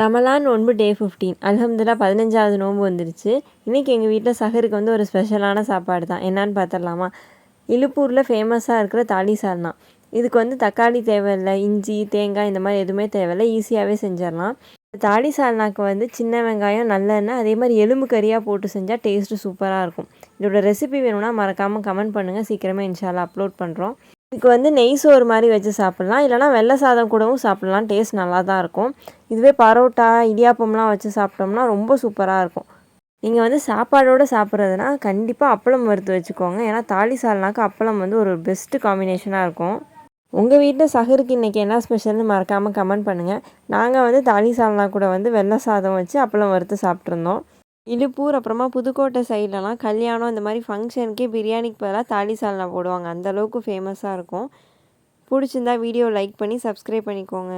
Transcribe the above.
ரமலான் நோன்பு day fifteen அலமதுல்லா பதினஞ்சாவது நோன்பு வந்துருச்சு. இன்றைக்கி எங்கள் வீட்டில் சஹருக்கு வந்து ஒரு ஸ்பெஷலான சாப்பாடு தான். என்னான்னு பார்த்துடலாமா இலுப்பூரில் ஃபேமஸாக இருக்கிற தாலி சால்னா இதுக்கு வந்து தக்காளி தேவையில்லை இஞ்சி தேங்காய் இந்த மாதிரி எதுவுமே தேவையில்லை. ஈஸியாகவே செஞ்சிடலாம். தாலி சால்னாக்கு வந்து சின்ன வெங்காயம் நல்லெண்ணெய் அதே மாதிரி எலும்பு கறியாக போட்டு செஞ்சால் டேஸ்ட்டு சூப்பராக இருக்கும். இதோட ரெசிபி வேணும்னா மறக்காமல் கமெண்ட் பண்ணுங்கள் சீக்கிரமே இன்ஷால்லா அப்லோட் பண்ணுறோம் இதுக்கு வந்து நெய் சோறு மாதிரி வச்சு சாப்பிட்லாம். இல்லைனா வெள்ளை சாதம் கூடவும் சாப்பிட்லாம். டேஸ்ட் நல்லா தான் இருக்கும். இதுவே பரோட்டா இடியாப்பம்லாம் வச்சு சாப்பிட்டோம்னா ரொம்ப சூப்பராக இருக்கும். நீங்கள் வந்து சாப்பாடோடு சாப்பிட்றதுனா கண்டிப்பாக அப்பளம் வறுத்து வச்சுக்கோங்க. ஏன்னா தாலி சால்னாக்கு அப்பளம் வந்து ஒரு பெஸ்ட்டு காம்பினேஷனாக இருக்கும். உங்கள் வீட்டில் சஹருக்கு இன்றைக்கி என்ன ஸ்பெஷல்னு மறக்காமல் கமெண்ட் பண்ணுங்கள் நாங்கள் வந்து தாலி சால்னா கூட வந்து வெள்ளை சாதம் வச்சு அப்பளம் வறுத்து சாப்பிட்ருந்தோம் இழுப்பூர் அப்புறமா புதுக்கோட்டை சைட்லலாம் கல்யாணம் இந்த மாதிரி ஃபங்க்ஷனுக்கே பிரியாணிக்கு பதிலாக தாலி சால்னா போடுவாங்க. அந்தளவுக்கு ஃபேமஸாக இருக்கும். பிடிச்சிருந்தா வீடியோ லைக் பண்ணி சப்ஸ்கிரைப் பண்ணிக்கோங்க.